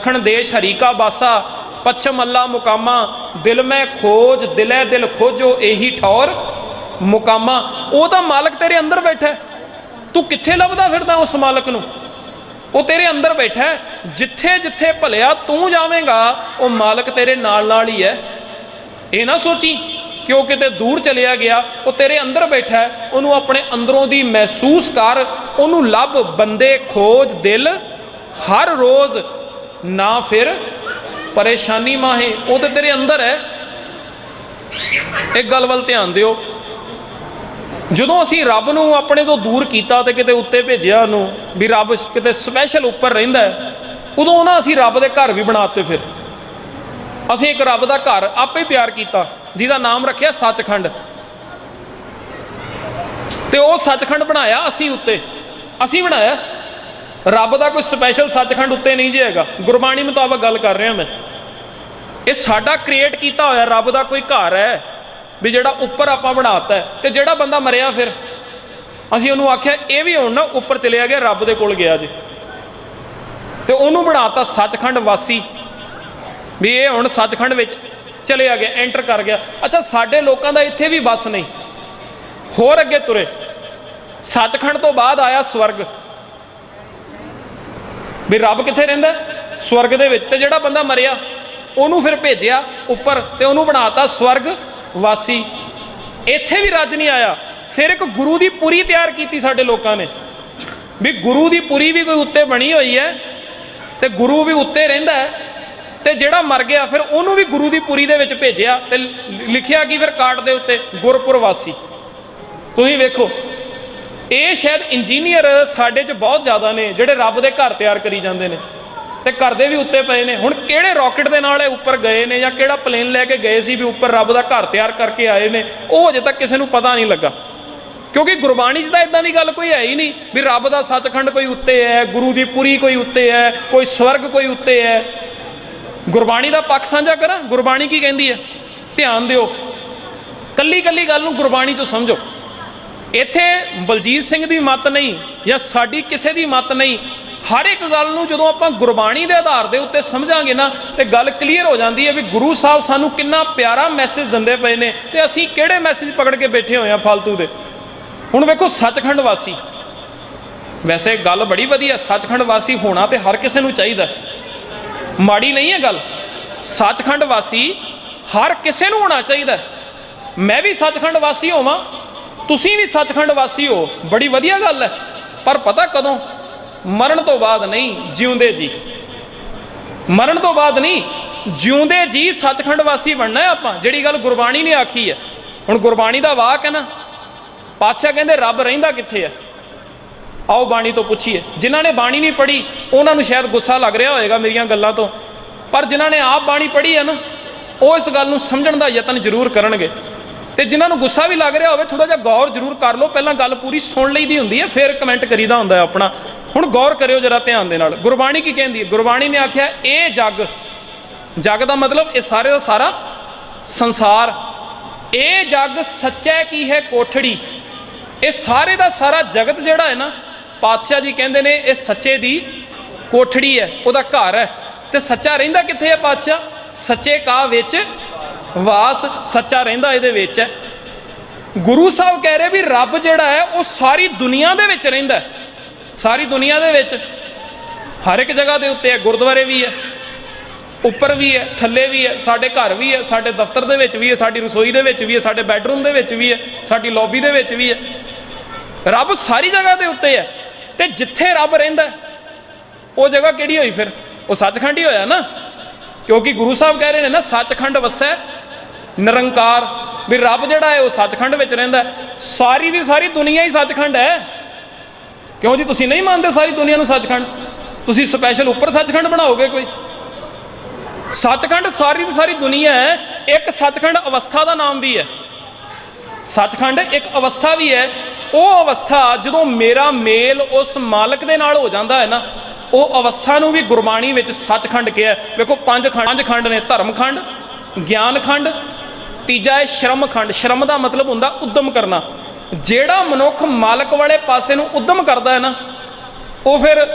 ਦੱਖਣ ਦੇਸ਼ ਹਰੀਕਾ ਬਾਸਾ ਪੱਛਮ ਅੱਲਾ ਮੁਕਾਮਾ, ਦਿਲ ਮੈਂ ਖੋਜ, ਦਿਲੇ ਦਿਲ ਖੋਜੋ, ਇਹੀ ਠੌਰ ਮੁਕਾਮਾ। ਉਹ ਤਾਂ ਮਾਲਕ ਤੇਰੇ ਅੰਦਰ ਬੈਠਾ ਤੂੰ ਕਿੱਥੇ ਲੱਭਦਾ ਫਿਰਦਾ ਉਸ ਮਾਲਕ ਨੂੰ? ਉਹ ਤੇਰੇ ਅੰਦਰ ਬੈਠਾ ਜਿੱਥੇ ਜਿੱਥੇ ਭਲਿਆ ਤੂੰ ਜਾਵੇਂਗਾ, ਉਹ ਮਾਲਕ ਤੇਰੇ ਨਾਲ ਨਾਲ ਹੀ ਹੈ। ਇਹ ਨਾ ਸੋਚੀ ਕਿ ਉਹ ਕਿਤੇ ਦੂਰ ਚਲਿਆ ਗਿਆ, ਉਹ ਤੇਰੇ ਅੰਦਰ ਬੈਠਾ ਉਹਨੂੰ ਆਪਣੇ ਅੰਦਰੋਂ ਦੀ ਮਹਿਸੂਸ ਕਰ, ਉਹਨੂੰ ਲੱਭ ਬੰਦੇ ਖੋਜ ਦਿਲ, ਹਰ ਰੋਜ਼ ਨਾ ਫਿਰ ਪਰੇਸ਼ਾਨੀ ਮਾਹੇ ਉਹ ਤੇ ਤੇਰੇ ਅੰਦਰ ਹੈ। ਇੱਕ ਗੱਲ ਵੱਲ ਧਿਆਨ ਦਿਓ। ਜਦੋਂ ਅਸੀਂ ਰੱਬ ਨੂੰ ਆਪਣੇ ਤੋਂ ਦੂਰ ਕੀਤਾ ਤੇ ਕਿਤੇ ਉੱਤੇ ਭੇਜਿਆ ਉਹਨੂੰ ਵੀ ਰੱਬ ਕਿਤੇ ਸਪੈਸ਼ਲ ਉੱਪਰ ਰਹਿੰਦਾ ਹੈ, ਉਦੋਂ ਨਾ ਅਸੀਂ ਰੱਬ ਦੇ ਘਰ ਵੀ ਬਣਾਤੇ ਫਿਰ। ਅਸੀਂ ਇੱਕ ਰੱਬ ਦਾ ਘਰ ਆਪੇ ਤਿਆਰ ਕੀਤਾ ਜਿਹਦਾ ਨਾਮ ਰੱਖਿਆ ਸੱਚਖੰਡ। ਤੇ ਉਹ ਸੱਚਖੰਡ ਬਣਾਇਆ ਅਸੀਂ ਉੱਤੇ। ਅਸੀਂ ਬਣਾਇਆ। ਰੱਬ ਦਾ ਕੋਈ ਸਪੈਸ਼ਲ ਸੱਚਖੰਡ ਉੱਤੇ ਨਹੀਂ ਜੇ ਹੈਗਾ। ਗੁਰਬਾਣੀ ਮੁਤਾਬਕ ਗੱਲ ਕਰ ਰਿਹਾ ਮੈਂ। ਇਹ ਸਾਡਾ ਕ੍ਰੀਏਟ ਕੀਤਾ ਹੋਇਆ ਰੱਬ ਦਾ ਕੋਈ ਘਰ ਹੈ, ਵੀ ਜਿਹੜਾ ਉੱਪਰ ਆਪਾਂ ਬਣਾਤਾ ਹੈ ਤੇ ਜਿਹੜਾ ਬੰਦਾ ਮਰਿਆ ਫਿਰ? ਅਸੀਂ ਉਹਨੂੰ ਆਖਿਆ, ਇਹ ਵੀ ਹੁਣ ਨਾ ਉੱਪਰ ਚਲਿਆ ਗਿਆ, ਰੱਬ ਦੇ ਕੋਲ ਗਿਆ ਜੀ। ਤੇ ਉਹਨੂੰ ਬਣਾਤਾ ਸੱਚਖੰਡ ਵਾਸੀ, ਵੀ ਇਹ ਹੁਣ ਸੱਚਖੰਡ ਵਿੱਚ ਚਲਿਆ ਗਿਆ ਐਂਟਰ ਕਰ ਗਿਆ। ਅੱਛਾ, ਸਾਡੇ ਲੋਕਾਂ ਦਾ ਇੱਥੇ ਵੀ ਬਸ ਨਹੀਂ। ਹੋਰ ਅੱਗੇ ਤੁਰੇ। ਸੱਚਖੰਡ ਤੋਂ ਬਾਅਦ ਆਇਆ ਸਵਰਗ। ਵੀ ਰੱਬ ਕਿੱਥੇ ਰਹਿੰਦਾ ਸਵਰਗ ਦੇ ਵਿੱਚ। ਤੇ ਜਿਹੜਾ ਬੰਦਾ ਮਰਿਆ, ਉਹਨੂੰ ਫਿਰ ਭੇਜਿਆ ਉੱਪਰ ਤੇ ਉਹਨੂੰ ਬਣਾਤਾ ਸਵਰਗ ਵਾਸੀ। ਇੱਥੇ ਵੀ ਰੱਜ ਨਹੀਂ ਆਇਆ। ਫਿਰ ਇੱਕ ਗੁਰੂ ਦੀ ਪੁਰੀ ਤਿਆਰ ਕੀਤੀ ਸਾਡੇ ਲੋਕਾਂ ਨੇ। ਵੀ ਗੁਰੂ ਦੀ ਪੁਰੀ ਵੀ ਕੋਈ ਉੱਤੇ ਬਣੀ ਹੋਈ ਹੈ ਤੇ ਗੁਰੂ ਵੀ ਉੱਤੇ ਰਹਿੰਦਾ ਹੈ। ਤੇ ਜਿਹੜਾ ਮਰ ਗਿਆ, ਫਿਰ ਉਹਨੂੰ ਵੀ ਗੁਰੂ ਦੀ ਪੁਰੀ ਦੇ ਵਿੱਚ ਭੇਜਿਆ ਤੇ ਲਿਖਿਆ ਕੀ ਫਿਰ ਕਾਟ ਦੇ ਉੱਤੇ, ਗੁਰਪੁਰ ਵਾਸੀ। ਤੁਸੀਂ ਵੇਖੋ। ਇਹ ਸ਼ਾਇਦ ਇੰਜੀਨੀਅਰ ਸਾਡੇ 'ਚ ਬਹੁਤ ਜ਼ਿਆਦਾ ਨੇ, ਜਿਹੜੇ ਰੱਬ ਦੇ ਘਰ ਤਿਆਰ ਕਰੀ ਜਾਂਦੇ ਨੇ ਤੇ ਘਰ ਦੇ ਵੀ ਉੱਤੇ ਪਏ ਨੇ। ਹੁਣ ਕਿਹੜੇ ਰਾਕਟ ਦੇ ਨਾਲ ਇਹ ਉੱਪਰ ਗਏ ਨੇ ਜਾਂ ਕਿਹੜਾ ਪਲੇਨ ਲੈ ਕੇ ਗਏ ਸੀ ਵੀ ਉੱਪਰ ਰੱਬ ਦਾ ਘਰ ਤਿਆਰ ਕਰਕੇ ਆਏ ਨੇ, ਉਹ ਅਜੇ ਤੱਕ ਕਿਸੇ ਨੂੰ ਪਤਾ ਨਹੀਂ ਲੱਗਾ। ਕਿਉਂਕਿ ਗੁਰਬਾਣੀ 'ਚ ਤਾਂ ਇਦਾਂ ਦੀ ਗੱਲ ਕੋਈ ਹੈ ਹੀ ਨਹੀਂ ਵੀ ਰੱਬ ਦਾ ਸੱਚਖੰਡ ਕੋਈ ਉੱਤੇ ਹੈ, ਗੁਰੂ ਦੀ ਪੁਰੀ ਕੋਈ ਉੱਤੇ ਹੈ, ਕੋਈ ਸਵਰਗ ਕੋਈ ਉੱਤੇ ਹੈ। ਗੁਰਬਾਣੀ ਦਾ ਪੱਖ ਸਾਂਝਾ ਕਰਾਂ? ਗੁਰਬਾਣੀ ਕੀ ਕਹਿੰਦੀ ਹੈ? ਧਿਆਨ ਦਿਓ। ਕੱਲੀ ਕੱਲੀ ਗੱਲ ਨੂੰ ਗੁਰਬਾਣੀ 'ਚੋਂ ਸਮਝੋ। ਇੱਥੇ ਬਲਜੀਤ ਸਿੰਘ ਦੀ ਮਤ ਨਹੀਂ ਜਾਂ ਸਾਡੀ ਕਿਸੇ ਦੀ ਮਤ ਨਹੀਂ, ਹਰ ਇੱਕ ਗੱਲ ਨੂੰ ਜਦੋਂ ਆਪਾਂ ਗੁਰਬਾਣੀ ਦੇ ਆਧਾਰ ਦੇ ਉੱਤੇ ਸਮਝਾਂਗੇ ਨਾ, ਤੇ ਗੱਲ ਕਲੀਅਰ ਹੋ ਜਾਂਦੀ ਹੈ ਵੀ ਗੁਰੂ ਸਾਹਿਬ ਸਾਨੂੰ ਕਿੰਨਾ ਪਿਆਰਾ ਮੈਸੇਜ ਦਿੰਦੇ ਪਏ ਨੇ ਤੇ ਅਸੀਂ ਕਿਹੜੇ ਮੈਸੇਜ ਪਕੜ ਕੇ ਬੈਠੇ ਹੋਏ ਆ ਫालतू ਦੇ। ਹੁਣ ਵੇਖੋ ਸੱਚਖੰਡ ਵਾਸੀ। ਵੈਸੇ ਗੱਲ ਬੜੀ ਵਧੀਆ, ਸੱਚਖੰਡ ਵਾਸੀ ਹੋਣਾ ਤੇ ਹਰ ਕਿਸੇ ਨੂੰ ਚਾਹੀਦਾ ਮਾੜੀ ਨਹੀਂ ਹੈ ਗੱਲ। ਸੱਚਖੰਡ ਵਾਸੀ ਹਰ ਕਿਸੇ ਨੂੰ ਹੋਣਾ ਚਾਹੀਦਾ ਮੈਂ ਵੀ ਸੱਚਖੰਡ ਵਾਸੀ ਹੋਵਾਂ। ਤੁਸੀਂ ਵੀ ਸੱਚਖੰਡ ਵਾਸੀ ਹੋ, ਬੜੀ ਵਧੀਆ ਗੱਲ ਹੈ। ਪਰ ਪਤਾ ਕਦੋਂ? ਮਰਨ ਤੋਂ ਬਾਅਦ ਨਹੀਂ, ਜਿਉਂਦੇ ਜੀ। ਮਰਨ ਤੋਂ ਬਾਅਦ ਨਹੀਂ, ਜਿਉਂਦੇ ਜੀ ਸੱਚਖੰਡ ਵਾਸੀ ਬਣਨਾ ਹੈ ਆਪਾਂ, ਜਿਹੜੀ ਗੱਲ ਗੁਰਬਾਣੀ ਨੇ ਆਖੀ ਹੈ। ਹੁਣ ਗੁਰਬਾਣੀ ਦਾ ਵਾਕ ਹੈ ਨਾ, ਪਾਤਸ਼ਾਹ ਕਹਿੰਦੇ ਰੱਬ ਰਹਿੰਦਾ ਕਿੱਥੇ ਹੈ? ਆਓ ਬਾਣੀ ਤੋਂ ਪੁੱਛੀਏ। ਜਿਨ੍ਹਾਂ ਨੇ ਬਾਣੀ ਨਹੀਂ ਪੜ੍ਹੀ, ਉਹਨਾਂ ਨੂੰ ਸ਼ਾਇਦ ਗੁੱਸਾ ਲੱਗ ਰਿਹਾ ਹੋਵੇਗਾ ਮੇਰੀਆਂ ਗੱਲਾਂ ਤੋਂ। ਪਰ ਜਿਨ੍ਹਾਂ ਨੇ ਆਪ ਬਾਣੀ ਪੜ੍ਹੀ ਹੈ ਨਾ, ਉਹ ਇਸ ਗੱਲ ਨੂੰ ਸਮਝਣ ਦਾ ਯਤਨ ਜ਼ਰੂਰ ਕਰਨਗੇ। ਤੇ ਜਿਨ੍ਹਾਂ ਨੂੰ ਗੁੱਸਾ ਵੀ ਲੱਗ ਰਿਹਾ ਹੋਵੇ ਥੋੜਾ ਜਿਹਾ ਗੌਰ ਜ਼ਰੂਰ ਕਰ ਲਓ। ਪਹਿਲਾਂ ਗੱਲ ਪੂਰੀ ਸੁਣ ਲਈਦੀ ਹੁੰਦੀ ਹੈ, ਫਿਰ ਕਮੈਂਟ ਕਰੀਦਾ ਹੁੰਦਾ ਹੈ ਆਪਣਾ। ਹੁਣ ਗੌਰ ਕਰਿਓ ਜਰਾ ਧਿਆਨ ਦੇ ਨਾਲ। ਗੁਰਬਾਣੀ ਕੀ ਕਹਿੰਦੀ ਹੈ? ਗੁਰਬਾਣੀ ਨੇ ਆਖਿਆ, ਇਹ ਜੱਗ। ਜੱਗ ਦਾ ਮਤਲਬ ਇਹ ਸਾਰੇ ਦਾ ਸਾਰਾ ਸੰਸਾਰ। ਇਹ ਜੱਗ ਸੱਚਾ ਕੀ ਹੈ? ਕੋਠੜੀ। ਇਹ ਸਾਰੇ ਦਾ ਸਾਰਾ ਜਗਤ ਜਿਹੜਾ ਹੈ ਨਾ, ਪਾਤਸ਼ਾਹ ਜੀ ਕਹਿੰਦੇ ਨੇ, ਇਹ ਸੱਚੇ ਦੀ ਕੋਠੜੀ ਹੈ, ਉਹਦਾ ਘਰ ਹੈ। ਤੇ ਸੱਚਾ ਰਹਿੰਦਾ ਕਿੱਥੇ ਹੈ ਪਾਤਸ਼ਾਹ? ਸੱਚੇ ਕਾ ਵਿੱਚ ਵਾਸ ਸੱਚਾ ਰਹਿੰਦਾ ਇਹਦੇ ਵਿੱਚ ਹੈ। ਗੁਰੂ ਸਾਹਿਬ ਕਹਿ ਰਹੇ ਵੀ ਰੱਬ ਜਿਹੜਾ ਹੈ, ਉਹ ਸਾਰੀ ਦੁਨੀਆ ਦੇ ਵਿੱਚ ਰਹਿੰਦਾ ਸਾਰੀ ਦੁਨੀਆ ਦੇ ਵਿੱਚ। ਹਰ ਇੱਕ ਜਗ੍ਹਾ ਦੇ ਉੱਤੇ ਹੈ, ਗੁਰਦੁਆਰੇ ਵੀ ਹੈ। ਉੱਪਰ ਵੀ ਹੈ, ਥੱਲੇ ਵੀ ਹੈ, ਸਾਡੇ ਘਰ ਵੀ ਹੈ, ਸਾਡੇ ਦਫ਼ਤਰ ਦੇ ਵਿੱਚ ਵੀ ਹੈ, ਸਾਡੀ ਰਸੋਈ ਦੇ ਵਿੱਚ ਵੀ ਹੈ, ਸਾਡੇ ਬੈੱਡਰੂਮ ਦੇ ਵਿੱਚ ਵੀ ਹੈ, ਸਾਡੀ ਲੌਬੀ ਦੇ ਵਿੱਚ ਵੀ ਹੈ। ਰੱਬ ਸਾਰੀ ਜਗ੍ਹਾ ਦੇ ਉੱਤੇ ਹੈ। ਤੇ ਜਿੱਥੇ ਰੱਬ ਰਹਿੰਦਾ ਉਹ ਜਗ੍ਹਾ ਕਿਹੜੀ ਹੋਈ ਫਿਰ? ਉਹ ਸੱਚਖੰਡ ਹੀ ਹੋਇਆ ਨਾ। ਕਿਉਂਕਿ ਗੁਰੂ ਸਾਹਿਬ ਕਹਿ ਰਹੇ ਨੇ ਨਾ, ਸੱਚਖੰਡ ਵਸੈ ਨਿਰੰਕਾਰ, ਵੀ ਰੱਬ ਜਿਹੜਾ ਹੈ ਉਹ ਸੱਚਖੰਡ ਵਿੱਚ ਰਹਿੰਦਾ ਸਾਰੀ ਦੀ ਸਾਰੀ ਦੁਨੀਆ ਹੀ ਸੱਚਖੰਡ ਹੈ। ਕਿਉਂ ਜੀ, ਤੁਸੀਂ ਨਹੀਂ ਮੰਨਦੇ ਸਾਰੀ ਦੁਨੀਆ ਨੂੰ ਸੱਚਖੰਡ? ਤੁਸੀਂ ਸਪੈਸ਼ਲ ਉੱਪਰ ਸੱਚਖੰਡ ਬਣਾਓਗੇ ਕੋਈ? ਸੱਚਖੰਡ ਸਾਰੀ ਦੀ ਸਾਰੀ ਦੁਨੀਆ ਹੈ, ਇੱਕ ਸੱਚਖੰਡ ਅਵਸਥਾ ਦਾ ਨਾਮ ਵੀ ਹੈ। ਸੱਚਖੰਡ ਇੱਕ ਅਵਸਥਾ ਵੀ ਹੈ। ਉਹ ਅਵਸਥਾ ਜਦੋਂ ਮੇਰਾ ਮੇਲ ਉਸ ਮਾਲਕ ਦੇ ਨਾਲ ਹੋ ਜਾਂਦਾ ਹੈ ਨਾ, ਉਹ ਅਵਸਥਾ ਨੂੰ ਵੀ ਗੁਰਬਾਣੀ ਵਿੱਚ ਸੱਚਖੰਡ ਕਿਹਾ ਵੇਖੋ, ਪੰਜ ਪੰਜ ਖੰਡ ਨੇ ਧਰਮਖੰਡ ਗਿਆਨਖੰਡ ਤੀਜਾ ਹੈ ਸ਼ਰਮ ਖੰਡ। ਸ਼ਰਮ ਦਾ ਮਤਲਬ ਹੁੰਦਾ ਉਦਮ ਕਰਨਾ। ਜਿਹੜਾ ਮਨੁੱਖ ਮਾਲਕ ਵਾਲੇ ਪਾਸੇ ਨੂੰ ਉਦਮ ਕਰਦਾ ਹੈ ਨਾ, ਉਹ ਫਿਰ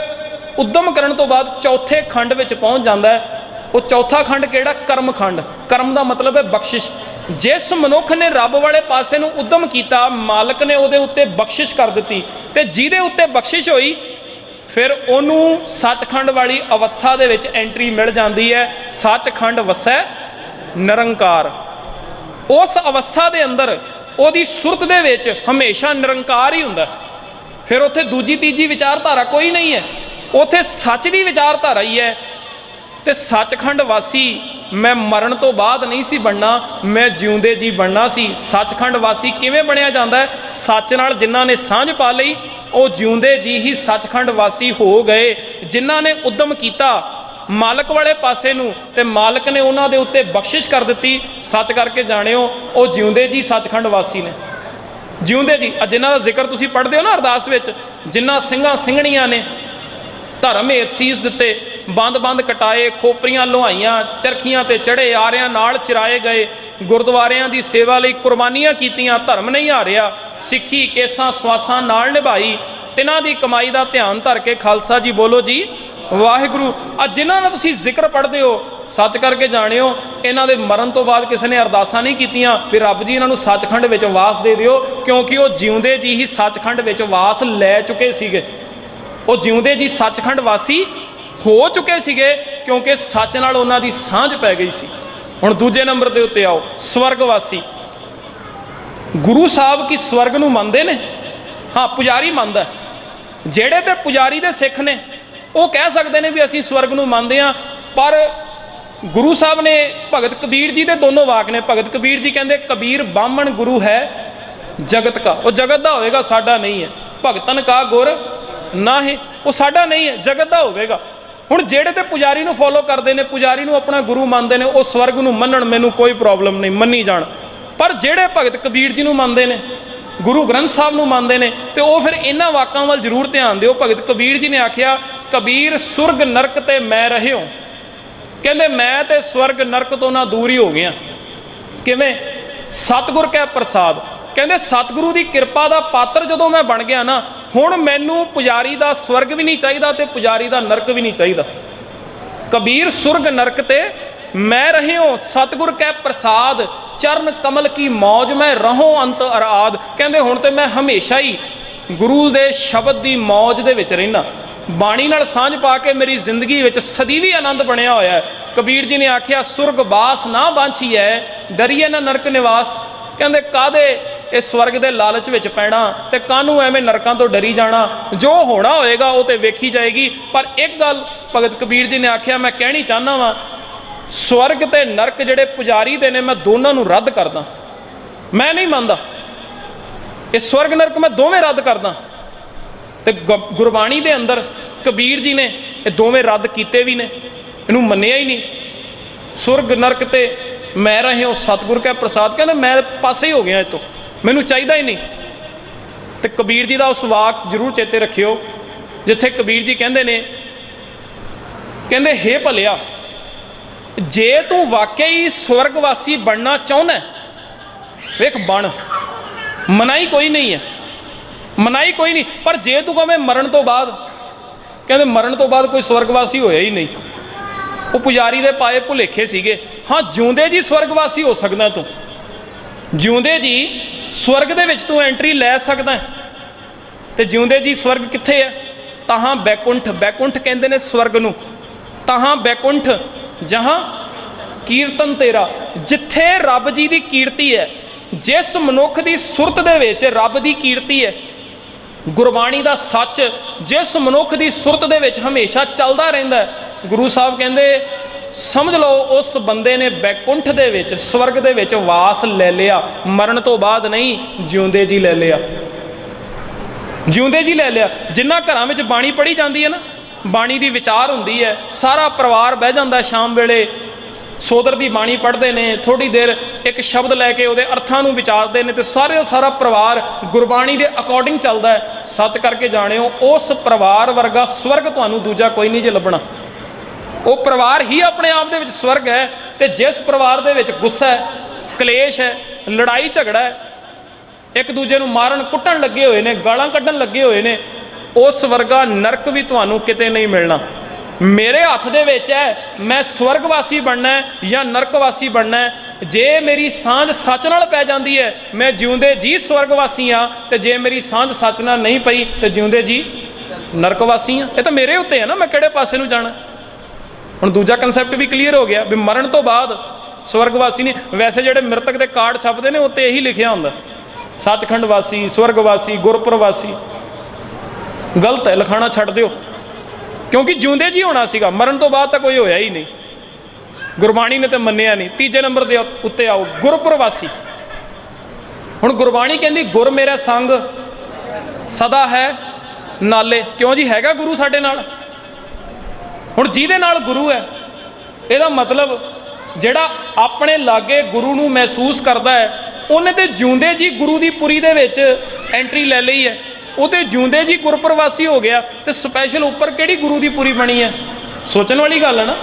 ਉਦਮ ਕਰਨ ਤੋਂ ਬਾਅਦ ਚੌਥੇ ਖੰਡ ਵਿੱਚ ਪਹੁੰਚ ਜਾਂਦਾ ਹੈ। ਉਹ ਚੌਥਾ ਖੰਡ ਕਿਹੜਾ? ਕਰਮ ਖੰਡ। ਕਰਮ ਦਾ ਮਤਲਬ ਹੈ ਬਖਸ਼ਿਸ਼। ਜਿਸ ਮਨੁੱਖ ਨੇ ਰੱਬ ਵਾਲੇ ਪਾਸੇ ਨੂੰ ਉਦਮ ਕੀਤਾ, ਮਾਲਕ ਨੇ ਉਹਦੇ ਉੱਤੇ ਬਖਸ਼ਿਸ਼ ਕਰ ਦਿੱਤੀ ਤੇ ਜਿਹਦੇ ਉੱਤੇ ਬਖਸ਼ਿਸ਼ ਹੋਈ, ਫਿਰ ਉਹਨੂੰ ਸੱਚਖੰਡ ਵਾਲੀ ਅਵਸਥਾ ਦੇ ਵਿੱਚ ਐਂਟਰੀ ਮਿਲ ਜਾਂਦੀ ਹੈ। ਸੱਚਖੰਡ ਵਸੈ ਨਿਰੰਕਾਰ। ਉਸ ਅਵਸਥਾ ਦੇ ਅੰਦਰ, ਉਹਦੀ ਸੁਰਤ ਦੇ ਵਿੱਚ ਹਮੇਸ਼ਾ ਨਿਰੰਕਾਰ ਹੀ ਹੁੰਦਾ। ਫਿਰ ਉੱਥੇ ਦੂਜੀ, ਤੀਜੀ ਵਿਚਾਰਧਾਰਾ ਕੋਈ ਨਹੀਂ ਹੈ। ਉੱਥੇ ਸੱਚ ਦੀ ਵਿਚਾਰਧਾਰਾ ਹੀ ਹੈ। ਤੇ ਸੱਚਖੰਡ ਵਾਸੀ, ਮੈਂ ਮਰਨ ਤੋਂ ਬਾਅਦ ਨਹੀਂ ਸੀ ਬਣਨਾ, ਮੈਂ ਜਿਉਂਦੇ ਜੀ ਬਣਨਾ ਸੀ। ਸੱਚਖੰਡ ਵਾਸੀ ਕਿਵੇਂ ਬਣਿਆ ਜਾਂਦਾ ਹੈ? ਸੱਚ ਨਾਲ ਜਿਨ੍ਹਾਂ ਨੇ ਸਾਂਝ ਪਾ ਲਈ, ਉਹ ਜਿਉਂਦੇ ਜੀ ਹੀ ਸੱਚਖੰਡ ਵਾਸੀ ਹੋ ਗਏ। ਜਿਨ੍ਹਾਂ ਨੇ ਉਦਮ ਕੀਤਾ ਮਾਲਕ ਵਾਲੇ ਪਾਸੇ ਨੂੰ ਤੇ ਮਾਲਕ ਨੇ ਉਹਨਾਂ ਦੇ ਉੱਤੇ ਬਖਸ਼ਿਸ਼ ਕਰ ਦਿੱਤੀ। ਸੱਚ ਕਰਕੇ ਜਾਣਿਓ, ਉਹ ਜਿਉਂਦੇ ਜੀ ਸੱਚਖੰਡ ਵਾਸੀ ਨੇ। ਜਿਉਂਦੇ ਜੀ ਆ ਜਿਨ੍ਹਾਂ ਦਾ ਜ਼ਿਕਰ ਤੁਸੀਂ ਪੜ੍ਹਦੇ ਹੋ ਨਾ ਅਰਦਾਸ ਵਿੱਚ, ਜਿਨ੍ਹਾਂ ਸਿੰਘਾਂ ਸਿੰਘਣੀਆਂ ਨੇ ਧਰਮ ਹੇਤ ਸੀਸ ਦਿੱਤੇ ਬੰਦ-ਬੰਦ ਕਟਾਏ, ਖੋਪਰੀਆਂ ਲੋਹਾਈਆਂ, ਚਰਖੀਆਂ ਤੇ ਚੜੇ ਆਰਿਆਂ ਨਾਲ ਚਿਰਾਏ ਗਏ, ਗੁਰਦੁਆਰਿਆਂ ਦੀ ਸੇਵਾ ਲਈ ਕੁਰਬਾਨੀਆਂ ਕੀਤੀਆਂ, ਧਰਮ ਨਹੀਂ ਹਾਰਿਆ, ਸਿੱਖੀ, ਕੇਸਾਂ, ਸਵਾਸਾਂ ਨਾਲ ਨਿਭਾਈ, ਤਿਨਾਂ ਦੀ ਕਮਾਈ ਦਾ ਧਿਆਨ ਧਰ ਕੇ ਖਾਲਸਾ ਜੀ ਬੋਲੋ ਜੀ। ਵਾਹਿਗੁਰੂ ਆ ਜਿਨ੍ਹਾਂ ਦਾ ਤੁਸੀਂ ਜ਼ਿਕਰ ਪੜ੍ਹਦੇ ਹੋ, ਸੱਚ ਕਰਕੇ ਜਾਣਿਓ, ਇਹਨਾਂ ਦੇ ਮਰਨ ਤੋਂ ਬਾਅਦ ਕਿਸੇ ਨੇ ਅਰਦਾਸਾਂ ਨਹੀਂ ਕੀਤੀਆਂ, ਵੀ ਰੱਬ ਜੀ ਇਹਨਾਂ ਨੂੰ ਸੱਚਖੰਡ ਵਿੱਚ ਵਾਸ ਦੇ ਦਿਓ, ਕਿਉਂਕਿ ਉਹ ਜਿਉਂਦੇ ਜੀ ਹੀ ਸੱਚਖੰਡ ਵਿੱਚ ਵਾਸ ਲੈ ਚੁੱਕੇ ਸੀਗੇ। ਉਹ ਜਿਉਂਦੇ ਜੀ ਸੱਚਖੰਡ ਵਾਸੀ ਹੋ ਚੁੱਕੇ ਸੀਗੇ, ਕਿਉਂਕਿ ਸੱਚ ਨਾਲ ਉਹਨਾਂ ਦੀ ਸਾਂਝ ਪੈ ਗਈ ਸੀ। ਹੁਣ ਦੂਜੇ ਨੰਬਰ ਦੇ ਉੱਤੇ ਆਓ, ਸਵਰਗ ਵਾਸੀ। ਗੁਰੂ ਸਾਹਿਬ ਕੀ ਸਵਰਗ ਨੂੰ ਮੰਨਦੇ ਨੇ? ਹਾਂ, ਪੁਜਾਰੀ ਮੰਨਦਾ ਜਿਹੜੇ ਤੇ ਪੁਜਾਰੀ ਦੇ ਸਿੱਖ ਨੇ ਉਹ ਕਹਿ ਸਕਦੇ ਨੇ ਵੀ ਅਸੀਂ ਸਵਰਗ ਨੂੰ ਮੰਨਦੇ ਹਾਂ, ਪਰ ਗੁਰੂ ਸਾਹਿਬ ਨੇ ਭਗਤ ਕਬੀਰ ਜੀ ਦੇ ਦੋਨੋਂ ਵਾਕ ਨੇ। ਭਗਤ ਕਬੀਰ ਜੀ ਕਹਿੰਦੇ, ਕਬੀਰ ਬਾਹਮਣ ਗੁਰੂ ਹੈ, ਜਗਤ ਕਾ। ਉਹ ਜਗਤ ਦਾ ਹੋਵੇਗਾ, ਸਾਡਾ ਨਹੀਂ ਹੈ। ਭਗਤਨ ਕਾ ਗੁਰ ਨਾ ਹੈ, ਉਹ ਸਾਡਾ ਨਹੀਂ ਹੈ, ਜਗਤ ਦਾ ਹੋਵੇਗਾ। ਹੁਣ ਜਿਹੜੇ ਤੇ ਪੁਜਾਰੀ ਨੂੰ ਫੋਲੋ ਕਰਦੇ ਨੇ, ਪੁਜਾਰੀ ਨੂੰ ਆਪਣਾ ਗੁਰੂ ਮੰਨਦੇ ਨੇ, ਉਹ ਸਵਰਗ ਨੂੰ ਮੰਨਣ ਮੈਨੂੰ ਕੋਈ ਪ੍ਰੋਬਲਮ ਨਹੀਂ, ਮੰਨੀ ਜਾਣ। ਪਰ ਜਿਹੜੇ ਭਗਤ ਕਬੀਰ ਜੀ ਨੂੰ ਮੰਨਦੇ ਨੇ, ਗੁਰੂ ਗ੍ਰੰਥ ਸਾਹਿਬ ਨੂੰ ਮੰਨਦੇ ਨੇ, ਤੇ ਉਹ ਫਿਰ ਇਹਨਾਂ ਵਾਕਾਂ ਵੱਲ ਜ਼ਰੂਰ ਧਿਆਨ ਦਿਓ। ਭਗਤ ਕਬੀਰ ਜੀ ਨੇ ਆਖਿਆ ਕਬੀਰ, ਸੁਰਗ ਨਰਕ ਤੇ ਮੈਂ ਰਹਿਓ। ਕਹਿੰਦੇ, ਮੈਂ ਤੇ ਸਵਰਗ ਨਰਕ ਤੋਂ ਨਾ ਦੂਰ ਹੀ ਹੋ ਗਿਆ। ਕਿਵੇਂ? ਸਤਿਗੁਰ ਕੈ ਪ੍ਰਸਾਦ। ਕਹਿੰਦੇ, ਸਤਿਗੁਰੂ ਦੀ ਕਿਰਪਾ ਦਾ ਪਾਤਰ ਜਦੋਂ ਮੈਂ ਬਣ ਗਿਆ ਨਾ, ਹੁਣ ਮੈਨੂੰ ਪੁਜਾਰੀ ਦਾ ਸਵਰਗ ਵੀ ਨਹੀਂ ਚਾਹੀਦਾ ਤੇ ਪੁਜਾਰੀ ਦਾ ਨਰਕ ਵੀ ਨਹੀਂ ਚਾਹੀਦਾ। ਕਬੀਰ, ਸੁਰਗ ਨਰਕ ਤੇ ਮੈਂ ਰਹਿਓ, ਸਤਿਗੁਰ ਕੈ ਪ੍ਰਸਾਦ, ਚਰਨ ਕਮਲ ਕੀ ਮੌਜ ਮੈਂ ਰਹੋ ਅੰਤ ਅਰਾਦ ਕਹਿੰਦੇ, ਹੁਣ ਤੇ ਮੈਂ ਹਮੇਸ਼ਾ ਹੀ ਗੁਰੂ ਦੇ ਸ਼ਬਦ ਦੀ ਮੌਜ ਦੇ ਵਿੱਚ ਰਹਿਣਾ ਬਾਣੀ ਨਾਲ ਸਾਂਝ ਪਾ ਕੇ ਮੇਰੀ ਜ਼ਿੰਦਗੀ ਵਿੱਚ ਸਦੀ ਵੀ ਆਨੰਦ ਬਣਿਆ ਹੋਇਆ ਹੈ। ਕਬੀਰ ਜੀ ਨੇ ਆਖਿਆ, ਸੁਰਗ ਬਾਸ ਨਾ ਬਾਂਛੀ ਬਾਂਛੀਐ ਡਰੀਏ ਨਾ ਨਰਕ ਨਿਵਾਸ। ਕਹਿੰਦੇ ਕਾਦੇ ਇਹ ਸਵਰਗ ਦੇ ਲਾਲਚ ਵਿੱਚ ਪੈਣਾ ਤੇ ਕਾਹਨੂੰ ਐਵੇਂ ਨਰਕਾਂ ਤੋਂ ਡਰੀ ਜਾਣਾ? ਜੋ ਹੋਣਾ ਹੋਏਗਾ ਉਹ ਤੇ ਵੇਖੀ ਜਾਏਗੀ। ਪਰ ਇੱਕ ਗੱਲ ਭਗਤ ਕਬੀਰ ਜੀ ਨੇ ਆਖਿਆ, ਮੈਂ ਕਹਿਣੀ ਚਾਹਨਾ ਵਾਂ, ਸਵਰਗ ਤੇ ਨਰਕ ਜਿਹੜੇ ਪੁਜਾਰੀ ਦੇ ਨੇ, ਮੈਂ ਦੋਨਾਂ ਨੂੰ ਰੱਦ ਕਰਦਾ। ਮੈਂ ਨਹੀਂ ਮੰਨਦਾ। ਇਹ ਸਵਰਗ ਨਰਕ ਮੈਂ ਦੋਵੇਂ ਰੱਦ ਕਰਦਾ। ਤੇ ਗੁਰਬਾਣੀ ਦੇ ਅੰਦਰ ਕਬੀਰ ਜੀ ਨੇ ਇਹ ਦੋਵੇਂ ਰੱਦ ਕੀਤੇ ਵੀ ਨੇ। ਇਹਨੂੰ ਮੰਨਿਆ ਹੀ ਨਹੀਂ। ਸੁਰਗ, ਨਰਕ ਤੇ ਮੈਂ ਰਹਿਓ, ਸਤਿਗੁਰ ਕੈ ਪ੍ਰਸਾਦ। ਕਹਿੰਦੇ ਮੈਂ ਪਾਸੇ ਹੀ ਹੋ ਗਿਆ ਇਹ ਤੋਂ ਮੈਨੂੰ ਚਾਹੀਦਾ ਹੀ ਨਹੀਂ। ਤੇ ਕਬੀਰ ਜੀ ਦਾ ਉਸ ਵਾਕ ਜ਼ਰੂਰ ਚੇਤੇ ਰੱਖਿਓ, ਜਿੱਥੇ ਕਬੀਰ ਜੀ ਕਹਿੰਦੇ ਨੇ, ਕਹਿੰਦੇ, ਹੇ ਭਲਿਆ, ਜੇ ਤੂੰ ਵਾਕਈ ਸਵਰਗਵਾਸੀ ਬਣਨਾ ਚਾਹੁੰਦਾ ਵੇਖ ਬਣ। ਮਨਾਈ ਕੋਈ ਨਹੀਂ ਹੈ। ਮਨਾਈ ਕੋਈ ਨਹੀਂ। ਪਰ ਜੇ ਤੂੰ ਕਹਵੇਂ ਮਰਨ ਤੋਂ ਬਾਅਦ, ਕਹਿੰਦੇ ਮਰਨ ਤੋਂ ਬਾਅਦ ਕੋਈ ਸਵਰਗਵਾਸੀ ਹੋਇਆ ਹੀ ਨਹੀਂ। ਉਹ ਪੁਜਾਰੀ ਦੇ ਪਾਏ ਭੁਲੇਖੇ ਸੀਗੇ। ਹਾਂ, ਜਿਉਂਦੇ ਜੀ ਸਵਰਗਵਾਸੀ ਹੋ ਸਕਦਾ ਤੂੰ। ਜਿਉਂਦੇ ਜੀ ਸਵਰਗ ਦੇ ਵਿੱਚ ਤੂੰ ਐਂਟਰੀ ਲੈ ਸਕਦਾ ਹੈ। ਤੇ ਜਿਉਂਦੇ ਜੀ ਸਵਰਗ ਕਿੱਥੇ ਹੈ? ਤਾਹਾਂ ਬੈਕੁੰਠ ਬੈਕੁੰਠ ਕਹਿੰਦੇ ਨੇ ਸਵਰਗ ਨੂੰ। ਤਾਹਾਂ ਬੈਕੁੰਠ, ਜਹਾਂ ਕੀਰਤਨ ਤੇਰਾ। ਜਿੱਥੇ ਰੱਬ ਜੀ ਦੀ ਕੀਰਤੀ ਹੈ, ਜਿਸ ਮਨੁੱਖ ਦੀ ਸੁਰਤ ਦੇ ਵਿੱਚ ਰੱਬ ਦੀ ਕੀਰਤੀ ਹੈ ਗੁਰਬਾਣੀ ਦਾ ਸੱਚ ਜਿਸ ਮਨੁੱਖ ਦੀ ਸੁਰਤ ਦੇ ਵਿੱਚ ਹਮੇਸ਼ਾ ਚੱਲਦਾ ਰਹਿੰਦਾ ਹੈ। ਗੁਰੂ ਸਾਹਿਬ ਕਹਿੰਦੇ, ਸਮਝ ਲਓ, ਉਸ ਬੰਦੇ ਨੇ ਬੈਕੁੰਠ ਦੇ ਵਿੱਚ, ਸਵਰਗ ਦੇ ਵਿੱਚ ਵਾਸ ਲੈ ਲਿਆ। ਮਰਨ ਤੋਂ ਬਾਅਦ ਨਹੀਂ, ਜਿਉਂਦੇ ਜੀ ਲੈ ਲਿਆ। ਜਿਉਂਦੇ ਜੀ ਲੈ ਲਿਆ। ਜਿੰਨਾ ਘਰਾਂ ਵਿੱਚ ਬਾਣੀ ਪੜ੍ਹੀ ਜਾਂਦੀ ਹੈ ਨਾ, ਬਾਣੀ ਦੀ ਵਿਚਾਰ ਹੁੰਦੀ ਹੈ। ਸਾਰਾ ਪਰਿਵਾਰ ਬਹਿ ਜਾਂਦਾ ਸ਼ਾਮ ਵੇਲੇ। ਸੋਦਰ ਦੀ ਬਾਣੀ ਪੜ੍ਹਦੇ ਨੇ ਥੋੜੀ ਦੇਰ ਇੱਕ ਸ਼ਬਦ ਲੈ ਕੇ ਉਹਦੇ ਅਰਥਾਂ ਨੂੰ ਵਿਚਾਰਦੇ ਨੇ ਤੇ ਸਾਰੇ ਦਾ ਸਾਰਾ ਪਰਿਵਾਰ ਗੁਰਬਾਣੀ ਦੇ ਅਕੋਰਡਿੰਗ ਚੱਲਦਾ ਹੈ। ਸੱਚ ਕਰਕੇ ਜਾਣਿਓ, ਉਸ ਪਰਿਵਾਰ ਵਰਗਾ ਸਵਰਗ ਤੁਹਾਨੂੰ ਦੂਜਾ ਕੋਈ ਨਹੀਂ ਜੇ ਲੱਭਣਾ। ਉਹ ਪਰਿਵਾਰ ਹੀ ਆਪਣੇ ਆਪ ਦੇ ਵਿੱਚ ਸਵਰਗ ਹੈ ਤੇ ਜਿਸ ਪਰਿਵਾਰ ਦੇ ਵਿੱਚ ਗੁੱਸਾ ਹੈ, ਕਲੇਸ਼ ਹੈ, ਲੜਾਈ ਝਗੜਾ ਹੈ, ਇੱਕ ਦੂਜੇ ਨੂੰ ਮਾਰਨ ਕੁੱਟਣ ਲੱਗੇ ਹੋਏ ਨੇ, ਗਾਲਾਂ ਕੱਢਣ ਲੱਗੇ ਹੋਏ ਨੇ, ਉਸ ਵਰਗਾ ਨਰਕ ਵੀ ਤੁਹਾਨੂੰ ਕਿਤੇ ਨਹੀਂ ਮਿਲਣਾ। ਮੇਰੇ ਹੱਥ ਦੇ ਵਿੱਚ ਹੈ, ਮੈਂ ਸਵਰਗਵਾਸੀ ਬਣਨਾ ਹੈ ਜਾਂ ਨਰਕਵਾਸੀ ਬਣਨਾ ਹੈ। ਜੇ ਮੇਰੀ ਸਾਂਝ ਸੱਚ ਨਾਲ ਪੈ ਜਾਂਦੀ ਹੈ, ਮੈਂ ਜਿਉਂਦੇ ਜੀ ਸਵਰਗਵਾਸੀ ਆ ਤੇ ਜੇ ਮੇਰੀ ਸਾਂਝ ਸੱਚ ਨਾਲ ਨਹੀਂ ਪਈ, ਤੇ ਜਿਉਂਦੇ ਜੀ ਨਰਕਵਾਸੀ ਆ ਇਹ ਤਾਂ ਮੇਰੇ ਉੱਤੇ ਹੈ ਨਾ, ਮੈਂ ਕਿਹੜੇ ਪਾਸੇ ਨੂੰ ਜਾਣਾ? ਹੁਣ ਦੂਜਾ ਕਨਸੈਪਟ ਵੀ ਕਲੀਅਰ ਹੋ ਗਿਆ ਵੀ ਮਰਨ ਤੋਂ ਬਾਅਦ ਸਵਰਗਵਾਸੀ ਨੇ ਵੈਸੇ ਜਿਹੜੇ ਮ੍ਰਿਤਕ ਦੇ ਕਾਰਡ ਛਪਦੇ ਨੇ ਉੱਤੇ ਇਹੀ ਲਿਖਿਆ ਹੁੰਦਾ। ਸੱਚਖੰਡ ਵਾਸੀ ਸਵਰਗਵਾਸੀ ਗੁਰਪੁਰ ਵਾਸੀ ਗਲਤ ਹੈ, ਲਿਖਾਣਾ ਛੱਡ ਦਿਓ। ਕਿਉਂਕਿ ਜਿਉਂਦੇ ਜੀ ਹੋਣਾ ਸੀਗਾ, ਮਰਨ ਤੋਂ ਬਾਅਦ ਤਾਂ ਕੋਈ ਹੋਇਆ ਹੀ ਨਹੀਂ। ਗੁਰਬਾਣੀ ਨੇ ਤਾਂ ਮੰਨਿਆ ਨਹੀਂ। ਤੀਜੇ ਨੰਬਰ ਦੇ ਉੱਤੇ ਆਓ, ਗੁਰਪ੍ਰਵਾਸੀ। ਹੁਣ ਗੁਰਬਾਣੀ ਕਹਿੰਦੀ, ਗੁਰ ਮੇਰਾ ਸੰਗ ਸਦਾ ਹੈ ਨਾਲੇ। ਕਿਉਂ ਜੀ? ਹੈਗਾ ਗੁਰੂ ਸਾਡੇ ਨਾਲ? ਹੁਣ ਜਿਹਦੇ ਨਾਲ ਗੁਰੂ ਹੈ, ਇਹਦਾ ਮਤਲਬ ਜਿਹੜਾ ਆਪਣੇ ਲਾਗੇ ਗੁਰੂ ਨੂੰ ਮਹਿਸੂਸ ਕਰਦਾ ਹੈ, ਉਹਨੇ ਤੇ ਜਿਉਂਦੇ ਜੀ ਗੁਰੂ ਦੀ ਪੁਰੀ ਦੇ ਵਿੱਚ ਐਂਟਰੀ ਲੈ ਲਈ ਹੈ। ਉਹ ਤੇ ਜਿਉਂਦੇ ਜੀ ਗੁਰਪ੍ਰਵਾਸੀ ਹੋ ਗਿਆ ਤੇ ਸਪੈਸ਼ਲ ਉੱਪਰ ਕਿਹੜੀ ਗੁਰੂ ਦੀ ਪੁਰੀ ਬਣੀ ਹੈ? ਸੋਚਣ ਵਾਲੀ ਗੱਲ ਹੈ ਨਾ?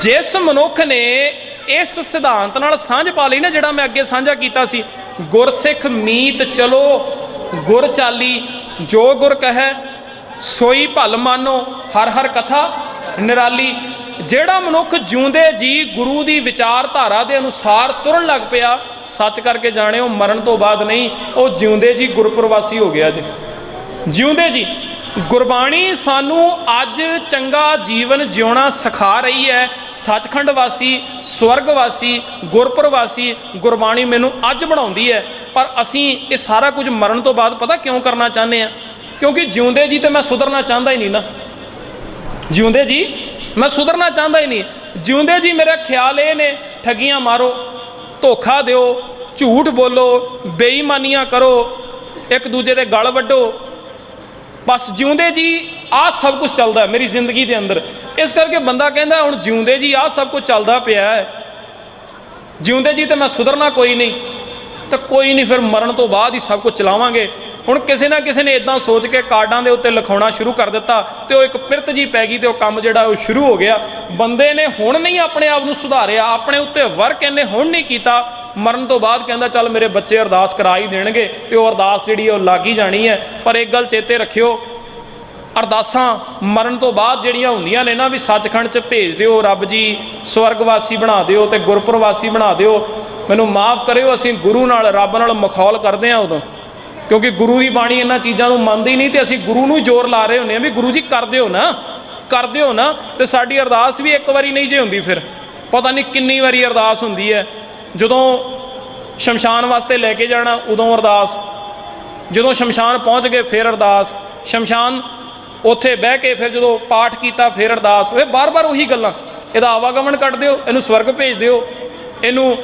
ਜਿਸ ਮਨੁੱਖ ਨੇ ਇਸ ਸਿਧਾਂਤ ਨਾਲ ਸਾਂਝ ਪਾ ਲਈ ਨਾ ਜਿਹੜਾ ਮੈਂ ਅੱਗੇ ਸਾਂਝਾ ਕੀਤਾ ਸੀ, ਗੁਰਸਿੱਖ ਮੀਤ ਚਲੋ, ਗੁਰ ਚਾਲੀ, ਜੋ ਗੁਰ ਕਹੈ, ਸੋਈ ਭਲ ਮਾਨੋ, ਹਰ ਹਰ ਕਥਾ ਨਿਰਾਲੀ। ਜਿਹੜਾ ਮਨੁੱਖ ਜਿਉਂਦੇ ਜੀ ਗੁਰੂ ਦੀ ਵਿਚਾਰਧਾਰਾ ਦੇ ਅਨੁਸਾਰ ਤੁਰਨ ਲੱਗ ਪਿਆ, ਸੱਚ ਕਰਕੇ ਜਾਣਿਓ, ਮਰਨ ਤੋਂ ਬਾਅਦ ਨਹੀਂ, ਉਹ ਜਿਉਂਦੇ ਜੀ ਗੁਰਪ੍ਰਵਾਸੀ ਹੋ ਗਿਆ ਜੀ। ਜਿਉਂਦੇ ਜੀ, ਗੁਰਬਾਣੀ ਸਾਨੂੰ ਅੱਜ ਚੰਗਾ ਜੀਵਨ ਜਿਉਣਾ ਸਿਖਾ ਰਹੀ ਹੈ। ਸੱਚਖੰਡ ਵਾਸੀ ਸਵਰਗ ਵਾਸੀ ਗੁਰਪੁਰ ਵਾਸੀ ਗੁਰਬਾਣੀ ਮੈਨੂੰ ਅੱਜ ਬਣਾਉਂਦੀ ਹੈ। ਪਰ ਅਸੀਂ ਇਹ ਸਾਰਾ ਕੁਝ ਮਰਨ ਤੋਂ ਬਾਅਦ ਪਤਾ ਕਿਉਂ ਕਰਨਾ ਚਾਹੁੰਦੇ ਆ ਕਿਉਂਕਿ ਜਿਉਂਦੇ ਜੀ ਤੇ ਮੈਂ ਸੁਧਰਨਾ ਚਾਹੁੰਦਾ ਹੀ ਨਹੀਂ ਨਾ। ਜਿਉਂਦੇ ਜੀ ਮੈਂ ਸੁਧਰਨਾ ਚਾਹੁੰਦਾ ਹੀ ਨਹੀਂ। ਜਿਉਂਦੇ ਜੀ ਮੇਰਾ ਖਿਆਲ ਇਹ ਨੇ, ਠੱਗੀਆਂ ਮਾਰੋ, ਧੋਖਾ ਦਿਓ, ਝੂਠ ਬੋਲੋ, ਬੇਈਮਾਨੀਆਂ ਕਰੋ, ਇੱਕ ਦੂਜੇ ਦੇ ਗਲ ਵੱਢੋ। ਬਸ ਜਿਉਂਦੇ ਜੀ, ਆਹ ਸਭ ਕੁਝ ਚੱਲਦਾ ਮੇਰੀ ਜ਼ਿੰਦਗੀ ਦੇ ਅੰਦਰ। ਇਸ ਕਰਕੇ ਬੰਦਾ ਕਹਿੰਦਾ, ਹੁਣ ਜਿਉਂਦੇ ਜੀ, ਆਹ ਸਭ ਕੁਝ ਚੱਲਦਾ ਪਿਆ ਹੈ। ਜਿਉਂਦੇ ਜੀ ਤੇ ਮੈਂ ਸੁਧਰਨਾ ਕੋਈ ਨਹੀਂ। ਤਾਂ ਕੋਈ ਨਹੀਂ, ਫਿਰ ਮਰਨ ਤੋਂ ਬਾਅਦ ਹੀ ਸਭ ਕੁਝ ਚਲਾਵਾਂਗੇ। ਹੁਣ ਕਿਸੇ ਨਾ ਕਿਸੇ ਨੇ ਇਦਾਂ ਸੋਚ ਕੇ ਕਾਰਡਾਂ ਦੇ ਉੱਤੇ ਲਿਖਾਉਣਾ ਸ਼ੁਰੂ ਕਰ ਦਿੱਤਾ ਤੇ ਉਹ ਇੱਕ ਪਿਰਤ ਜੀ ਪੈ ਗਈ ਤੇ ਉਹ ਕੰਮ ਜਿਹੜਾ ਉਹ ਸ਼ੁਰੂ ਹੋ ਗਿਆ। ਬੰਦੇ ਨੇ ਹੁਣ ਨਹੀਂ ਆਪਣੇ ਆਪ ਨੂੰ ਸੁਧਾਰਿਆ, ਆਪਣੇ ਉੱਤੇ ਵਰਕ ਇਹਨੇ ਹੁਣ ਨਹੀਂ ਕੀਤਾ। ਮਰਨ ਤੋਂ ਬਾਅਦ ਕਹਿੰਦਾ, ਚੱਲ ਮੇਰੇ ਬੱਚੇ ਅਰਦਾਸ ਕਰਾ ਹੀ ਦੇਣਗੇ ਤੇ ਉਹ ਅਰਦਾਸ ਜਿਹੜੀ ਉਹ ਲੱਗ ਹੀ ਜਾਣੀ ਹੈ। ਪਰ ਇੱਕ ਗੱਲ ਚੇਤੇ ਰੱਖਿਓ, ਅਰਦਾਸਾਂ ਮਰਨ ਤੋਂ ਬਾਅਦ ਜਿਹੜੀਆਂ ਹੁੰਦੀਆਂ ਨੇ ਨਾ ਵੀ ਸੱਚਖੰਡ 'ਚ ਭੇਜ ਦਿਓ, ਰੱਬ ਜੀ ਸਵਰਗਵਾਸੀ ਬਣਾ ਦਿਓ ਤੇ ਗੁਰਪ੍ਰਵਾਸੀ ਬਣਾ ਦਿਓ। ਮੈਨੂੰ ਮਾਫ ਕਰਿਓ, ਅਸੀਂ ਗੁਰੂ ਨਾਲ, ਰੱਬ ਨਾਲ ਮਖੌਲ ਕਰਦੇ ਆ ਉਦੋਂ। ਕਿਉਂਕਿ ਗੁਰੂ ਦੀ ਬਾਣੀ ਇਹਨਾਂ ਚੀਜ਼ਾਂ ਨੂੰ ਮੰਨਦੀ ਨਹੀਂ ਤੇ ਅਸੀਂ ਗੁਰੂ ਨੂੰ ਜ਼ੋਰ ਲਾ ਰਹੇ ਹੁੰਦੇ ਆ ਵੀ ਗੁਰੂ ਜੀ ਕਰ ਦਿਓ ਨਾ, ਕਰ ਦਿਓ ਨਾ ਤੇ ਸਾਡੀ ਅਰਦਾਸ ਵੀ ਇੱਕ ਵਾਰੀ ਨਹੀਂ ਜੇ ਹੁੰਦੀ ਫਿਰ। ਪਤਾ ਨਹੀਂ ਕਿੰਨੀ ਵਾਰੀ ਅਰਦਾਸ ਹੁੰਦੀ ਹੈ। ਜਦੋਂ ਸ਼ਮਸ਼ਾਨ ਵਾਸਤੇ ਲੈ ਕੇ ਜਾਣਾ, ਉਦੋਂ ਅਰਦਾਸ। ਜਦੋਂ ਸ਼ਮਸ਼ਾਨ ਪਹੁੰਚ ਗਏ, ਫਿਰ ਅਰਦਾਸ। ਸ਼ਮਸ਼ਾਨ ਉੱਥੇ ਬਹਿ ਕੇ ਫਿਰ ਜਦੋਂ ਪਾਠ ਕੀਤਾ, ਫਿਰ ਅਰਦਾਸ। ਇਹ ਬਾਰ-ਬਾਰ ਉਹੀ ਗੱਲਾਂ। ਇਹਦਾ ਆਵਾਗਮਨ ਕੱਢ ਦਿਓ, ਇਹਨੂੰ ਸਵਰਗ ਭੇਜ ਦਿਓ। ਇਹਨੂੰ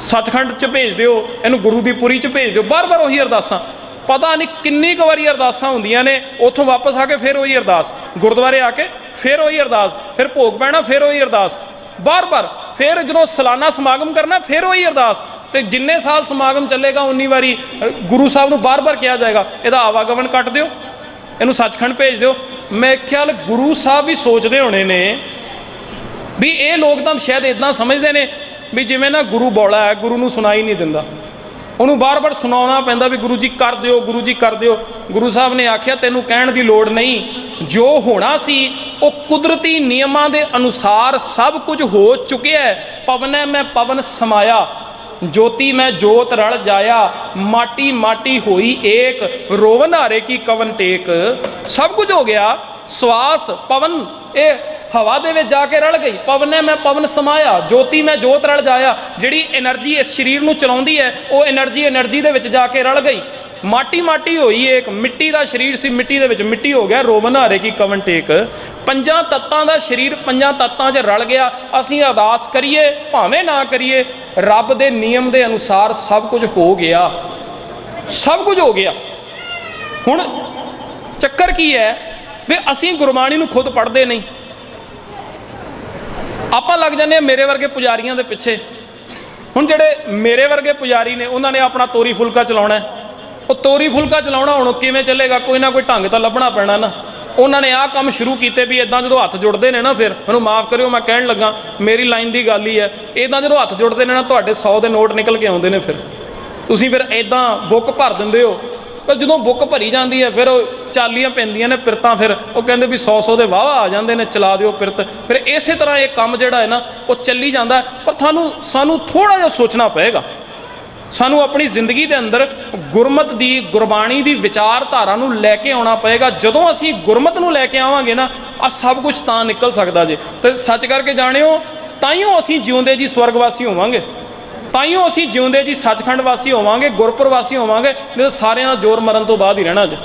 ਸੱਚਖੰਡ 'ਚ ਭੇਜ ਦਿਓ, ਇਹਨੂੰ ਗੁਰੂ ਦੀ ਪੁਰੀ 'ਚ ਭੇਜ ਦਿਓ, ਬਾਰ-ਬਾਰ ਉਹੀ ਅਰਦਾਸਾਂ। ਪਤਾ ਨਹੀਂ ਕਿੰਨੀ ਕੁ ਵਾਰੀ ਅਰਦਾਸਾਂ ਹੁੰਦੀਆਂ ਨੇ, ਉੱਥੋਂ ਵਾਪਸ ਆ ਕੇ ਫਿਰ ਉਹੀ ਅਰਦਾਸ। ਗੁਰਦੁਆਰੇ ਆ ਕੇ ਫਿਰ ਉਹੀ ਅਰਦਾਸ, ਫਿਰ ਭੋਗ ਪੈਣਾ, ਫਿਰ ਉਹੀ ਅਰਦਾਸ। ਬਾਰ-ਬਾਰ, ਫਿਰ ਜਦੋਂ ਸਾਲਾਨਾ ਸਮਾਗਮ ਕਰਨਾ, ਫਿਰ ਉਹੀ ਅਰਦਾਸ। ਤੇ ਜਿੰਨੇ ਸਾਲ ਸਮਾਗਮ ਚੱਲੇਗਾ, ਉਨੀ ਵਾਰੀ ਗੁਰੂ ਸਾਹਿਬ ਨੂੰ ਬਾਰ-ਬਾਰ ਕਿਹਾ ਜਾਏਗਾ, ਇਹਦਾ ਆਵਾਗਮਨ ਕੱਟ ਦਿਓ, ਇਹਨੂੰ ਸੱਚਖੰਡ ਭੇਜ ਦਿਓ। ਮੈਂ ਖਿਆਲ ਗੁਰੂ ਸਾਹਿਬ ਵੀ ਸੋਚਦੇ ਹੋਣੇ ਨੇ ਵੀ ਇਹ ਲੋਕ ਤਾਂ ਸ਼ਾਇਦ ਇਦਾਂ ਸਮਝਦੇ ਨੇ ਵੀ ਜਿਵੇਂ ਨਾ ਗੁਰੂ ਬੋਲਾ ਹੈ, ਗੁਰੂ ਨੂੰ ਸੁਣਾਈ ਨਹੀਂ ਦਿੰਦਾ। ਉਹਨੂੰ ਬਾਰ-ਬਾਰ ਸੁਣਾਉਣਾ ਪੈਂਦਾ ਵੀ ਗੁਰੂ ਜੀ ਕਰ ਦਿਓ, ਗੁਰੂ ਜੀ ਕਰ ਦਿਓ। ਗੁਰੂ ਸਾਹਿਬ ਨੇ ਆਖਿਆ, ਤੈਨੂੰ ਕਹਿਣ ਦੀ ਲੋੜ ਨਹੀਂ। ਜੋ ਹੋਣਾ ਸੀ, ਉਹ ਕੁਦਰਤੀ ਨਿਯਮਾਂ ਦੇ ਅਨੁਸਾਰ ਸਭ ਕੁਝ ਹੋ ਚੁੱਕਿਆ ਹੈ। ਪਵਨੈ ਮੈਂ ਪਵਨ ਸਮਾਇਆ, ਜੋਤੀ ਮੈਂ ਜੋਤ ਰਲ ਜਾਇਆ, ਮਾਟੀ ਮਾਟੀ ਹੋਈ ਏਕ, ਰੋਵਨ ਹਾਰੇ ਕੀ ਕਵਨ ਟੇਕ। ਸਭ ਕੁਝ ਹੋ ਗਿਆ। ਸਵਾਸ, ਪਵਨ, ਇਹ ਹਵਾ ਦੇ ਵਿੱਚ ਜਾ ਕੇ ਰਲ ਗਈ। ਪਵਨ ਹੈ ਮੈਂ ਪਵਨ ਸਮਾਇਆ, ਜੋਤੀ ਮੈਂ ਜੋਤ ਰਲ ਜਾਇਆ। ਜਿਹੜੀ એનર્ਜੀ ਇਸ ਸਰੀਰ ਨੂੰ ਚਲਾਉਂਦੀ ਹੈ, ਉਹ એનર્ਜੀ એનર્ਜੀ ਦੇ ਵਿੱਚ ਜਾ ਕੇ ਰਲ ਗਈ। ਮਾਟੀ ਮਾਟੀ ਹੋਈ ਇੱਕ, ਮਿੱਟੀ ਦਾ ਸਰੀਰ ਸੀ, ਮਿੱਟੀ ਦੇ ਵਿੱਚ ਮਿੱਟੀ ਹੋ ਗਿਆ। ਰੋਵਨ ਹਾਰੇ ਕੀ ਕਵਨ ਟੇਕ। ਪੰਜਾਂ ਤੱਤਾਂ ਦਾ ਸਰੀਰ ਪੰਜਾਂ ਤੱਤਾਂ 'ਚ ਰਲ ਗਿਆ। ਅਸੀਂ ਅਰਦਾਸ ਕਰੀਏ, ਭਾਵੇਂ ਨਾ ਕਰੀਏ, ਰੱਬ ਦੇ ਨਿਯਮ ਦੇ ਅਨੁਸਾਰ ਸਭ ਕੁਝ ਹੋ ਗਿਆ। ਸਭ ਕੁਝ ਹੋ ਗਿਆ। ਹੁਣ ਚੱਕਰ ਕੀ ਹੈ ਵੀ ਅਸੀਂ ਗੁਰਬਾਣੀ ਨੂੰ ਖੁਦ ਪੜ੍ਹਦੇ ਨਹੀਂ। ਆਪਾਂ ਲੱਗ ਜਾਂਦੇ ਆ ਮੇਰੇ ਵਰਗੇ ਪੁਜਾਰੀਆਂ ਦੇ ਪਿੱਛੇ। ਹੁਣ ਜਿਹੜੇ ਮੇਰੇ ਵਰਗੇ ਪੁਜਾਰੀ ਨੇ, ਉਹਨਾਂ ਨੇ ਆਪਣਾ ਤੋਰੀ ਫੁਲਕਾ ਚਲਾਉਣਾ ਉਹ ਤੋਰੀ ਫੁਲਕਾ ਚਲਾਉਣਾ ਹੁਣ ਉਹ ਕਿਵੇਂ ਚੱਲੇਗਾ, ਕੋਈ ਨਾ ਕੋਈ ਢੰਗ ਤਾਂ ਲੱਭਣਾ ਪੈਣਾ ਨਾ। ਉਹਨਾਂ ਨੇ ਆਹ ਕੰਮ ਸ਼ੁਰੂ ਕੀਤੇ ਵੀ ਇਦਾਂ ਜਦੋਂ ਹੱਥ ਜੁੜਦੇ ਨੇ ਨਾ ਫਿਰ, ਮੈਨੂੰ ਮਾਫ ਕਰਿਓ, ਮੈਂ ਕਹਿਣ ਲੱਗਾ, ਮੇਰੀ ਲਾਈਨ ਦੀ ਗੱਲ ਹੀ ਹੈ। ਇਦਾਂ ਜਦੋਂ ਹੱਥ ਜੁੜਦੇ ਨੇ ਨਾ, ਤੁਹਾਡੇ 100 ਦੇ ਨੋਟ ਨਿਕਲ ਕੇ ਆਉਂਦੇ ਨੇ ਫਿਰ। ਤੁਸੀਂ ਫਿਰ ਇਦਾਂ ਬੁੱਕ ਭਰ ਦਿੰਦੇ ਹੋ। ਪਰ ਜਦੋਂ ਬੁੱਕ ਭਰੀ ਜਾਂਦੀ ਹੈ, ਫਿਰ ਉਹ ਚਾਲੀਆਂ ਪੈਂਦੀਆਂ ਨੇ ਪਿਰਤਾਂ, ਫਿਰ ਉਹ ਕਹਿੰਦੇ ਵੀ 100 100 ਦੇ ਵਾਵਾ ਆ ਜਾਂਦੇ ਨੇ, ਚਲਾ ਦਿਓ ਪਿਰਤ। ਫਿਰ ਇਸੇ ਤਰ੍ਹਾਂ ਇਹ ਕੰਮ ਜਿਹੜਾ ਹੈ ਨਾ, ਉਹ ਚੱਲੀ ਜਾਂਦਾ ਪਰ ਤੁਹਾਨੂੰ, ਸਾਨੂੰ ਥੋੜਾ ਜਿਹਾ ਸੋਚਣਾ ਪਏਗਾ। ਸਾਨੂੰ ਆਪਣੀ ਜ਼ਿੰਦਗੀ ਦੇ ਅੰਦਰ ਗੁਰਮਤ ਦੀ, ਗੁਰਬਾਣੀ ਦੀ ਵਿਚਾਰਧਾਰਾ ਨੂੰ ਲੈ ਕੇ ਆਉਣਾ ਪਏਗਾ। ਜਦੋਂ ਅਸੀਂ ਗੁਰਮਤ ਨੂੰ ਲੈ ਕੇ ਆਵਾਂਗੇ ਨਾ ਆ ਸਭ ਕੁਝ ਤਾਂ ਨਿਕਲ ਸਕਦਾ ਜੇ। ਤੇ ਸੱਚ ਕਰਕੇ ਜਾਣਿਓ ਤਾਈਓ ਅਸੀਂ ਜਿਉਂਦੇ ਜੀ, ਸਵਰਗਵਾਸੀ ਹੋਵਾਂਗੇ। ਤਾਈਓ ਅਸੀਂ ਜਿਉਂਦੇ ਜੀ, ਸੱਚਖੰਡ ਵਾਸੀ ਹੋਵਾਂਗੇ, ਗੁਰਪੁਰ ਵਾਸੀ ਹੋਵਾਂਗੇ, ਨਹੀਂ ਤਾਂ ਸਾਰਿਆਂ ਦਾ ਜ਼ੋਰ ਮਰਨ ਤੋਂ ਬਾਅਦ ਹੀ ਰਹਿਣਾ ਜੀ।